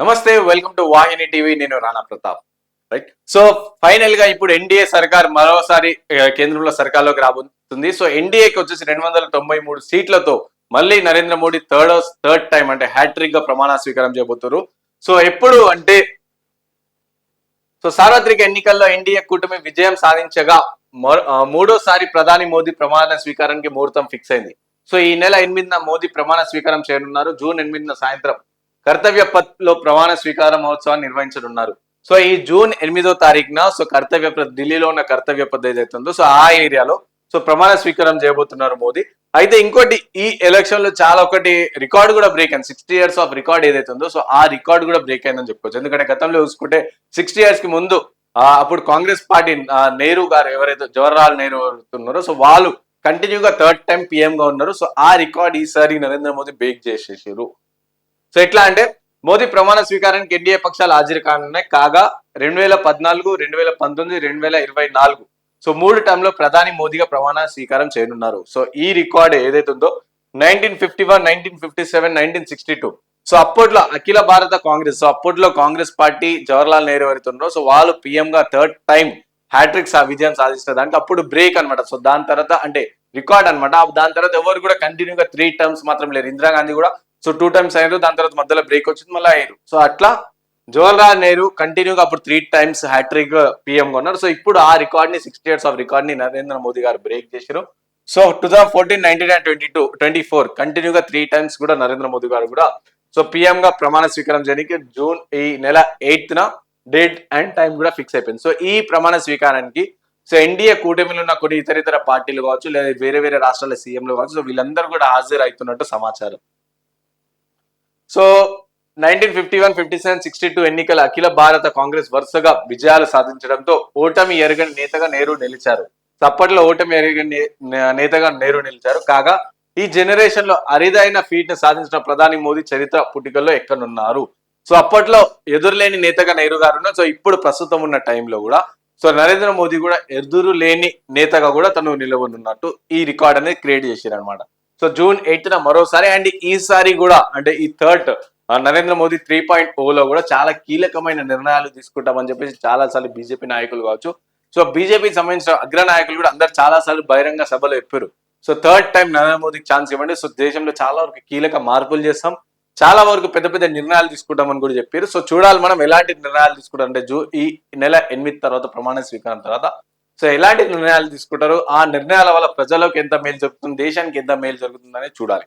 నమస్తే welcome to Vahini TV నేను Rana Pratap. Right so ఫైనల్గా ఇప్పుడు ఎన్డీఏ సర్కార్ మరోసారి కేంద్రంలో సర్కార్లోకి రాబోతుంది. సో ఎన్డీఏకి వచ్చేసి రెండు వందల తొంభై మూడు సీట్లతో మళ్ళీ Narendra Modi third third time అంటే హ్యాట్రిక్గా ప్రమాణ స్వీకారం చేయబోతున్నారు సో ఎప్పుడు అంటే సో సార్వత్రిక ఎన్నికల్లో ఎన్డీఏ కూటమి విజయం సాధించగా మూడోసారి ప్రధాని మోదీ ప్రమాణ స్వీకారానికి ముహూర్తం ఫిక్స్ అయింది. సో ఈ నెల ఎనిమిదిన మోదీ ప్రమాణ స్వీకారం చేయనున్నారు. జూన్ ఎనిమిదిన సాయంత్రం కర్తవ్య పత్లో ప్రమాణ స్వీకార మహోత్సవాన్ని నిర్వహించనున్నారు. సో ఈ జూన్ ఎనిమిదో తారీఖున సో కర్తవ్య ఢిల్లీలో ఉన్న కర్తవ్య పథ్ ఏదైతే ఉందో సో ఆ ఏరియాలో సో ప్రమాణ స్వీకారం చేయబోతున్నారు మోదీ. అయితే ఇంకోటి ఈ ఎలక్షన్లో చాలా ఒకటి రికార్డ్ కూడా బ్రేక్ అయింది. సిక్స్టీ ఇయర్స్ ఆఫ్ రికార్డ్ ఏదైతే ఉందో సో ఆ రికార్డ్ కూడా బ్రేక్ అయిందని చెప్పుకోవచ్చు. ఎందుకంటే గతంలో చూసుకుంటే సిక్స్టీ ఇయర్స్కి ముందు అప్పుడు కాంగ్రెస్ పార్టీ నెహ్రూ గారు ఎవరైతే జవహర్లాల్ నెహ్రూ ఉన్నారో సో వాళ్ళు కంటిన్యూగా థర్డ్ టైం పిఎం గా ఉన్నారు. సో ఆ రికార్డ్ ఈసారి నరేంద్ర మోదీ బ్రేక్ చేసేసారు. సో ఎట్లా అంటే మోదీ ప్రమాణ స్వీకారానికి ఎన్డీఏ పక్షాలు హాజరు కానున్నాయి. కాగా రెండు వేల పద్నాలుగు రెండు వేల పంతొమ్మిది రెండు వేల ఇరవై నాలుగు. సో మూడు టైంలో ప్రధాని మోదీగా ప్రమాణ స్వీకారం చేయనున్నారు. సో ఈ రికార్డ్ ఏదైతే ఉందో nineteen fifty one nineteen fifty seven nineteen sixty two. So అప్పట్లో అఖిల భారత కాంగ్రెస్ సో అప్పట్లో కాంగ్రెస్ పార్టీ జవహర్లాల్ నెహ్రూ ఎవరైతే సో వాళ్ళు పిఎం గా థర్డ్ టైం హ్యాట్రిక్ విజయం సాధించిన దానికి అప్పుడు బ్రేక్ అన్నమాట. సో దాని తర్వాత అంటే రికార్డ్ అనమాట దాని తర్వాత ఎవరు కూడా కంటిన్యూగా త్రీ టర్మ్స్ మాత్రం లేరు. ఇందిరాగాంధీ కూడా సో టూ టైమ్స్ అయ్యారు దాని తర్వాత మధ్యలో బ్రేక్ వచ్చింది మళ్ళీ అయ్యారు సో అట్లా జవహర్లాల్ నెహ్రూ కంటిన్యూగా అప్పుడు త్రీ టైమ్స్ హ్యాట్రిక్ పిఎం కొన్నారు. ఉన్నారు సో ఇప్పుడు ఆ రికార్డ్ని సిక్స్టీ ఇయర్స్ ఆఫ్ రికార్డ్ని నరేంద్ర మోదీ గారు బ్రేక్ చేశారు so two thousand fourteen nineteen and twenty two twenty four కంటిన్యూగా త్రీ టైమ్స్ కూడా నరేంద్ర మోదీ గారు కూడా. సో పిఎం గా ప్రమాణ స్వీకారం చేయడానికి జూన్ ఈ నెల ఎయిత్ న డేట్ అండ్ టైం కూడా ఫిక్స్ అయిపోయింది. సో ఈ ప్రమాణ స్వీకారానికి సో ఎన్డీఏ కూటమిలో ఉన్న కొన్ని ఇతర ఇతర పార్టీలు కావచ్చు లేదా వేరే వేరే రాష్ట్రాల సీఎంలు కావచ్చు సో వీళ్ళందరూ కూడా హాజరు అవుతున్నట్టు సమాచారం. So nineteen fifty one fifty seven sixty two ఎన్నికల అఖిల భారత కాంగ్రెస్ వరుసగా విజయాలు సాధించడంతో ఓటమి ఎరగని నేతగా నెహ్రూ నిలిచారు. సో అప్పట్లో ఓటమి ఎరగని నేతగా నెహ్రూ నిలిచారు. కాగా ఈ జనరేషన్లో అరిదైన ఫీట్ని సాధించిన ప్రధాని మోదీ చరిత్ర పుటికల్లో ఎక్కడున్నారు సో అప్పట్లో ఎదురులేని నేతగా నెహ్రూ గారు ఉన్నారు. సో ఇప్పుడు ప్రస్తుతం ఉన్న టైంలో కూడా సో నరేంద్ర మోదీ కూడా ఎదురు లేని నేతగా కూడా తను నిలవనున్నట్టు ఈ రికార్డ్ అనేది క్రియేట్ చేశారు అనమాట సో జూన్ ఎయిత్ న మరోసారి అండ్ ఈసారి కూడా అంటే ఈ third Narendra Modi three point oh లో కూడా చాలా కీలకమైన నిర్ణయాలు తీసుకుంటామని చెప్పేసి చాలా సార్లు బీజేపీ నాయకులు కావచ్చు. సో బీజేపీకి సంబంధించిన అగ్ర నాయకులు కూడా అందరు చాలా సార్లు బహిరంగ సభలో చెప్పారు. సో థర్డ్ టైం నరేంద్ర మోదీకి ఛాన్స్ ఇవ్వండి. సో దేశంలో చాలా వరకు కీలక మార్పులు చేస్తాం. చాలా వరకు పెద్ద పెద్ద నిర్ణయాలు తీసుకుంటామని కూడా చెప్పారు. సో చూడాలి మనం ఎలాంటి నిర్ణయాలు తీసుకుంటాం. అంటే జూ ఈ నెల ఎనిమిది తర్వాత ప్రమాణ స్వీకారం తర్వాత. సో ఎలాంటి నిర్ణయాలు తీసుకుంటారు ఆ నిర్ణయాల వల్ల ప్రజలకు ఎంత మేలు జరుగుతుంది దేశానికి ఎంత మేలు జరుగుతుందనే చూడాలి.